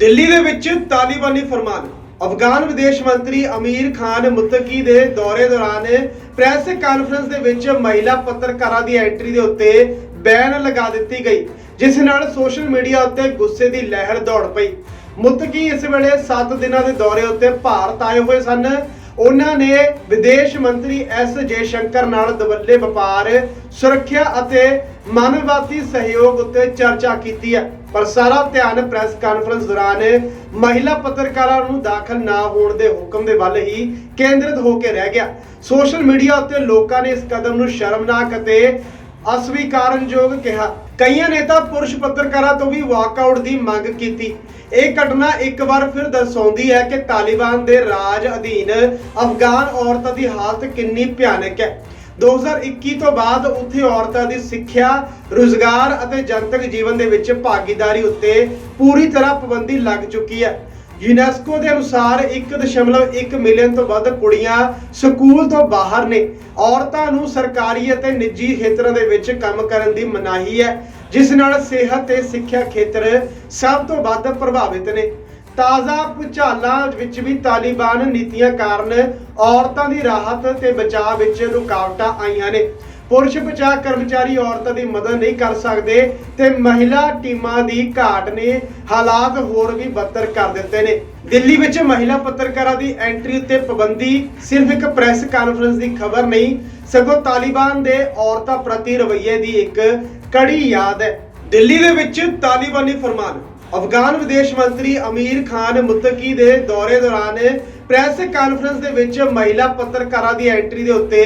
ਦਿੱਲੀ ਦੇ ਵਿੱਚ ਤਾਲਿਬਾਨੀ ਫਰਮਾਨ। ਅਫਗਾਨ ਵਿਦੇਸ਼ ਮੰਤਰੀ ਅਮੀਰ ਖਾਨ ਮੁਤਕੀ ਦੇ ਦੌਰੇ ਦੌਰਾਨ ਪ੍ਰੈਸ ਕਾਨਫਰੰਸ ਦੇ ਵਿੱਚ ਮਹਿਲਾ ਪੱਤਰਕਾਰਾਂ ਦੀ ਐਂਟਰੀ ਦੇ ਉੱਤੇ ਬੈਨ ਲਗਾ ਦਿੱਤੀ ਗਈ, ਜਿਸ ਨਾਲ ਸੋਸ਼ਲ ਮੀਡੀਆ ਉੱਤੇ ਗੁੱਸੇ ਦੀ ਲਹਿਰ ਦੌੜ ਪਈ। ਮੁਤਕੀ ਇਸ ਵੇਲੇ 7 ਦਿਨਾਂ ਦੇ ਦੌਰੇ ਉੱਤੇ ਭਾਰਤ ਆਏ ਹੋਏ ਸਨ। ਉਹਨਾਂ ਨੇ ਵਿਦੇਸ਼ ਮੰਤਰੀ ਐਸ ਜੇ ਸ਼ੰਕਰ ਨਾਲ ਦਵੱਲੇ ਵਪਾਰ, ਸੁਰੱਖਿਆ ਅਤੇ ਮਾਨਵਵਾਦੀ ਸਹਿਯੋਗ ਉੱਤੇ ਚਰਚਾ ਕੀਤੀ ਹੈ। ਪਰ ਸਾਰਾ ਧਿਆਨ ਪ੍ਰੈਸ ਕਾਨਫਰੰਸ ਦੌਰਾਨ ਮਹਿਲਾ ਪੱਤਰਕਾਰਾਂ ਨੂੰ ਦਾਖਲ ਨਾ ਹੋਣ ਦੇ ਹੁਕਮ ਦੇ ਵੱਲ ਹੀ ਕੇਂਦਰਿਤ ਹੋ ਕੇ ਰਹਿ ਗਿਆ। ਸੋਸ਼ਲ ਮੀਡੀਆ ਉੱਤੇ ਲੋਕਾਂ ਨੇ ਇਸ ਕਦਮ ਨੂੰ ਸ਼ਰਮਨਾਕ ਅਤੇ ਅਸਵੀਕਾਰਨਯੋਗ ਕਿਹਾ। ਕਈਆਂ ਨੇ ਤਾਂ ਪੁਰਸ਼ ਪੱਤਰਕਾਰਾਂ ਤੋਂ ਵੀ ਵਾਕਆਊਟ ਦੀ ਮੰਗ ਕੀਤੀ। ਇਹ ਘਟਨਾ ਇੱਕ ਵਾਰ ਫਿਰ ਦਰਸਾਉਂਦੀ ਹੈ ਕਿ ਤਾਲਿਬਾਨ ਦੇ ਰਾਜ ਅਧੀਨ ਅਫਗਾਨ ਔਰਤਾਂ ਦੀ ਹਾਲਤ ਕਿੰਨੀ ਭਿਆਨਕ ਹੈ। 2021 ਤੋਂ ਬਾਅਦ ਉੱਥੇ ਔਰਤਾਂ ਦੀ ਸਿੱਖਿਆ, ਰੁਜ਼ਗਾਰ ਅਤੇ ਜਨਤਕ ਜੀਵਨ ਦੇ ਵਿੱਚ ਭਾਗੀਦਾਰੀ ਉੱਤੇ ਪੂਰੀ ਤਰ੍ਹਾਂ ਪਾਬੰਦੀ ਲੱਗ ਚੁੱਕੀ ਹੈ। ਯੂਨੈਸਕੋ ਦੇ ਅਨੁਸਾਰ 1.1 ਮਿਲੀਅਨ ਤੋਂ ਵੱਧ ਕੁੜੀਆਂ ਸਕੂਲ ਤੋਂ ਬਾਹਰ ਨੇ। ਔਰਤਾਂ ਨੂੰ ਸਰਕਾਰੀ ਅਤੇ ਨਿੱਜੀ ਖੇਤਰਾਂ ਦੇ ਵਿੱਚ ਕੰਮ ਕਰਨ ਦੀ ਮਨਾਹੀ ਹੈ, ਜਿਸ ਨਾਲ ਸਿਹਤ ਤੇ ਸਿੱਖਿਆ ਖੇਤਰ ਸਭ ਤੋਂ ਵੱਧ ਪ੍ਰਭਾਵਿਤ ਨੇ। ਤਾਜ਼ਾ ਭੁਚਾਲਾਂ ਵਿੱਚ ਵੀ ਤਾਲਿਬਾਨ ਨੀਤੀਆਂ ਕਾਰਨ ਔਰਤਾਂ ਦੀ ਰਾਹਤ ਤੇ ਬਚਾਅ ਵਿੱਚ ਰੁਕਾਵਟਾਂ ਆਈਆਂ ਨੇ। ਪੁਰਸ਼ ਬਚਾਅ ਕਰਮਚਾਰੀ ਔਰਤਾਂ ਦੀ ਮਦਦ ਨਹੀਂ ਕਰ ਸਕਦੇ ਤੇ ਮਹਿਲਾ ਟੀਮਾਂ ਦੀ ਘਾਟ ਨੇ ਹਾਲਾਤ ਹੋਰ ਵੀ ਬੱਤਰ ਕਰ ਦਿੱਤੇ ਨੇ। ਦਿੱਲੀ ਵਿੱਚ ਮਹਿਲਾ ਪੱਤਰਕਾਰਾਂ ਦੀ ਐਂਟਰੀ ਉੱਤੇ ਪਾਬੰਦੀ, ਸਿਰਫ ਇੱਕ ਪ੍ਰੈਸ ਕਾਨਫਰੰਸ ਦੀ ਖਬਰ ਨਹੀਂ, ਸਗੋਂ ਤਾਲਿਬਾਨ ਦੇ ਔਰਤਾਂ ਪ੍ਰਤੀ ਰਵੱਈਏ ਦੀ ਇੱਕ ਕੜੀ ਯਾਦ ਹੈ। ਦਿੱਲੀ ਦੇ ਵਿੱਚ ਤਾਲਿਬਾਨੀ ਫਰਮਾਨ, ਅਫਗਾਨ ਵਿਦੇਸ਼ ਮੰਤਰੀ ਅਮੀਰ ਖਾਨ ਮੁੱਤਕੀ ਦੇ ਦੌਰੇ ਦੌਰਾਨ ਪ੍ਰੈਸ ਕਾਨਫਰੰਸ ਦੇ ਵਿੱਚ ਮਹਿਲਾ ਪੱਤਰਕਾਰਾਂ ਦੀ ਐਂਟਰੀ ਦੇ ਉੱਤੇ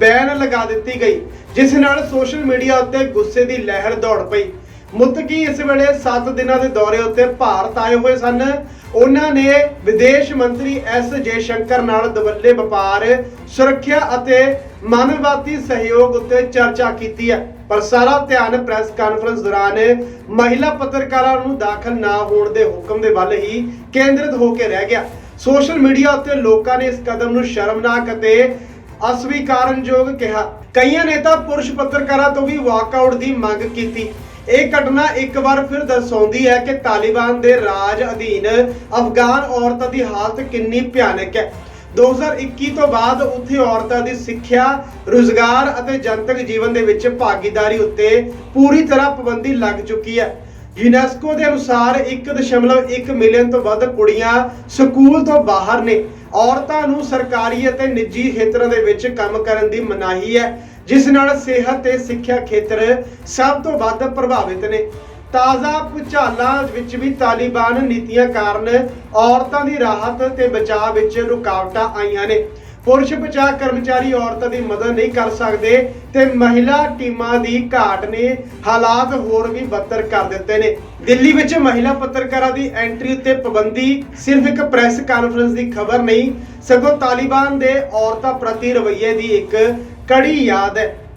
ਬੈਨ ਲਗਾ ਦਿੱਤੀ ਗਈ, ਜਿਸ ਨਾਲ ਸੋਸ਼ਲ ਮੀਡੀਆ ਉੱਤੇ ਗੁੱਸੇ ਦੀ ਲਹਿਰ ਦੌੜ ਪਈ। ਮੁੱਤਕੀ ਇਸ ਵੇਲੇ 7 ਦਿਨਾਂ ਦੇ ਦੌਰੇ ਉੱਤੇ ਭਾਰਤ ਆਏ ਹੋਏ ਸਨ? ਉਹਨਾਂ ਨੇ ਵਿਦੇਸ਼ ਮੰਤਰੀ ਐਸ ਜੇ ਸ਼ੰਕਰ ਨਾਲ ਦਵੱਲੇ ਵਪਾਰ, ਸੁਰੱਖਿਆ ਅਤੇ ਮਾਨਵਵਾਦੀ ਸਹਿਯੋਗ ਉੱਤੇ ਚਰਚਾ ਕੀਤੀ ਹੈ। ਪਰ ਸਾਰਾ ਧਿਆਨ ਪ੍ਰੈਸ ਕਾਨਫਰੰਸ ਦੌਰਾਨ ਮਹਿਲਾ ਪੱਤਰਕਾਰਾਂ ਨੂੰ ਦਾਖਲ ਨਾ ਹੋਣ ਦੇ ਹੁਕਮ ਦੇ ਵੱਲ ਹੀ ਕੇਂਦਰਿਤ ਹੋ ਕੇ ਰਹਿ ਗਿਆ। ਸੋਸ਼ਲ ਮੀਡੀਆ ਉੱਤੇ ਲੋਕਾਂ ਨੇ ਇਸ ਕਦਮ ਨੂੰ ਸ਼ਰਮਨਾਕ ਅਤੇ ਅਸਵੀਕਾਰਨਯੋਗ ਕਿਹਾ। ਕਈਆਂ ਨੇ ਤਾਂ ਪੁਰਸ਼ ਪੱਤਰਕਾਰਾਂ ਤੋਂ ਵੀ ਵਾਕਆਊਟ ਦੀ ਮੰਗ ਕੀਤੀ। ਇਹ ਘਟਨਾ ਇੱਕ ਵਾਰ ਫਿਰ ਦਰਸਾਉਂਦੀ ਹੈ ਕਿ ਤਾਲਿਬਾਨ ਦੇ ਰਾਜ ਅਧੀਨ ਅਫਗਾਨ ਔਰਤਾਂ ਦੀ ਹਾਲਤ ਕਿੰਨੀ ਭਿਆਨਕ ਹੈ। 2021 ਤੋਂ ਬਾਅਦ ਉੱਥੇ ਔਰਤਾਂ ਦੀ ਸਿੱਖਿਆ, ਰੁਜ਼ਗਾਰ ਅਤੇ ਜਨਤਕ ਜੀਵਨ ਦੇ ਵਿੱਚ ਭਾਗੀਦਾਰੀ ਉੱਤੇ ਪੂਰੀ ਤਰ੍ਹਾਂ ਪਾਬੰਦੀ ਲੱਗ ਚੁੱਕੀ ਹੈ। ਯੂਨੈਸਕੋ ਦੇ ਅਨੁਸਾਰ 1.1 ਮਿਲੀਅਨ ਤੋਂ ਵੱਧ ਕੁੜੀਆਂ ਸਕੂਲ ਤੋਂ ਬਾਹਰ ਨੇ। ਔਰਤਾਂ ਨੂੰ ਸਰਕਾਰੀ ਅਤੇ ਨਿੱਜੀ ਖੇਤਰਾਂ ਦੇ ਵਿੱਚ ਕੰਮ ਕਰਨ ਦੀ ਮਨਾਹੀ ਹੈ, ਜਿਸ ਨਾਲ ਸਿਹਤ ਤੇ ਸਿੱਖਿਆ ਖੇਤਰ ਸਭ ਤੋਂ ਵੱਧ ਪ੍ਰਭਾਵਿਤ ਨੇ। ਤਾਜ਼ਾ ਭੁਚਾਲਾਂ ਵਿੱਚ ਵੀ ਤਾਲਿਬਾਨ ਨੀਤੀਆਂ ਕਾਰਨ ਔਰਤਾਂ ਦੀ ਰਾਹਤ ਤੇ ਬਚਾਅ ਵਿੱਚ ਰੁਕਾਵਟਾਂ ਆਈਆਂ ਨੇ। ਪੁਰਸ਼ ਬਚਾਅ ਕਰਮਚਾਰੀ ਔਰਤਾਂ ਦੀ ਮਦਦ ਨਹੀਂ ਕਰ ਸਕਦੇ ਤੇ ਮਹਿਲਾ ਟੀਮਾਂ ਦੀ ਘਾਟ ਨੇ ਹਾਲਾਤ ਹੋਰ ਵੀ ਬੱਤਰ ਕਰ ਦਿੱਤੇ ਨੇ। ਦਿੱਲੀ ਵਿੱਚ ਮਹਿਲਾ ਪੱਤਰਕਾਰਾਂ ਦੀ ਐਂਟਰੀ ਉੱਤੇ ਪਾਬੰਦੀ, ਸਿਰਫ ਇੱਕ ਪ੍ਰੈਸ ਕਾਨਫਰੰਸ ਦੀ ਖਬਰ ਨਹੀਂ, ਸਗੋਂ ਤਾਲਿਬਾਨ ਦੇ ਔਰਤਾਂ ਪ੍ਰਤੀ ਰਵੱਈਏ ਦੀ ਇੱਕ ਕੜੀ ਯਾਦ ਹੈ।